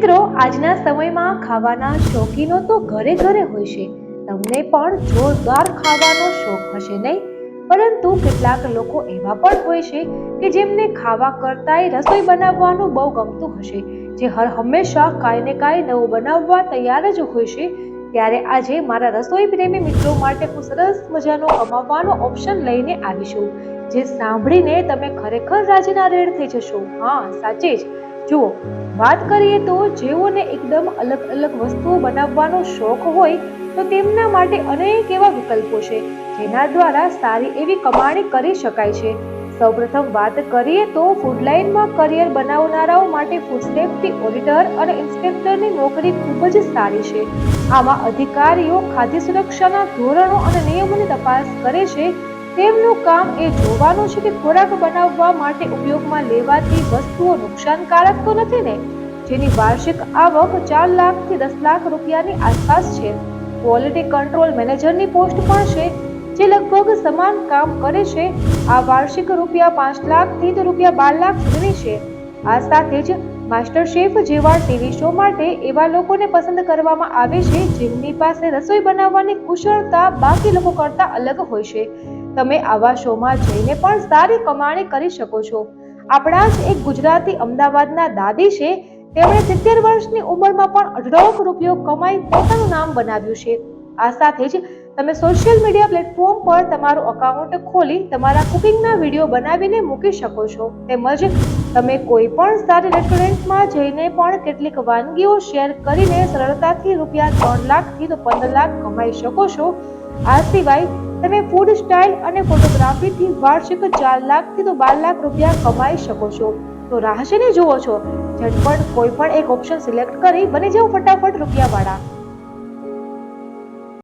મિત્રો આજના સમયમાં ખાવાના શોખીનો તો ઘરે ઘરે હોય છે. તમને પણ જોરદાર ખાવાનો શોખ હશે નહીં? પરંતુ કેટલાક લોકો એવા પણ હોય છે કે જેમને ખાવા કરતાંય રસોઈ બનાવવાનું બહુ ગમતું હશે. જે હર હંમેશા કાંઈ ને કાંઈ નવું બનાવવા તૈયાર જ હોય છે. ત્યારે આજે મારા રસોઈ પ્રેમી મિત્રો માટે હું સરસ મજાનો કમાવવાનો ઓપ્શન લઈને આવી છું. જે સાંભળીને તમે ખરેખર રાજીના રેડ થઈ જશો. હા, સાચે જ. જુઓ વાત કરીએ તો જેઓને એકદમ અલગ અલગ વસ્તુઓ બનાવવાનો શોખ હોય, તો તેમના માટે અનેક એવા વિકલ્પો છે, જેના દ્વારા સારી એવી કમાણી કરી શકાય છે. સૌપ્રથમ વાત કરીએ તો ફૂડ લાઇનમાં કરિયર બનાવનારાઓ માટે ફૂડ સેફ્ટી ઓડિટર અને ઇન્સ્પેક્ટરની નોકરી ખૂબ જ સારી છે. આમાં અધિકારીઓ ખાદ્ય સુરક્ષાના ધોરણો અને નિયમોની તપાસ કરે છે તેમનું કામ એ જોવાનું છે કે ખોરાક બનાવવા માટે ઉપયોગમાં લેવાતી વસ્તુઓ નુકસાનકારક તો નથી ને? જેની વાર્ષિક આવક ચાર લાખથી દસ લાખ રૂપિયાની આસપાસ છે. ક્વોલિટી કંટ્રોલ મેનેજરની પોસ્ટ પણ છે, જે લગભગ સમાન કામ કરે છે. આ વાર્ષિક રૂપિયા પાંચ લાખથી તો રૂપિયા બાર લાખ સુધીની છે. આ સાથે જ માસ્ટર શેફ જેવા ટીવી શો માટે એવા લોકોને પસંદ કરવામાં આવે છે, જેમની પાસે રસોઈ બનાવવાની કુશળતા બાકી લોકો કરતાં અલગ હોય છે. તમે આવા શોમાં જઈને પણ સારી કમાણી કરી શકો છો. આપણા જ એક ગુજરાતી અમદાવાદના દાદી છે, તેમણે સિત્તેર વર્ષની ઉંમરમાં પણ અઢળક રૂપિયો કમાઈ પોતાનું નામ બનાવ્યું છે. આ સાથે જ તમે સોશિયલ મીડિયા પ્લેટફોર્મ પર તમારું અકાઉન્ટ ખોલી તમારા કુકિંગના વીડિયો બનાવીને મૂકી શકો છો. તેમજ તમે કોઈ પણ સારી રેસ્ટોરન્ટમાં જઈને પણ કેટલીક વાનગીઓ શેર કરીને સરળતાથી રૂપિયા ત્રણ લાખથી તો પંદર લાખ કમાઈ શકો છો. આ સિવાય તમે ફૂડ સ્ટાઇલ અને ફોટોગ્રાફીથી વાર્ષિક ચાર લાખથી તો બાર લાખ રૂપિયા કમાઈ શકો છો. તો રાહ જુઓ છો? ઝટપટ કોઈ પણ એક ઓપ્શન સિલેક્ટ કરી બની જાઓ ફટાફટ રૂપિયાવાળા.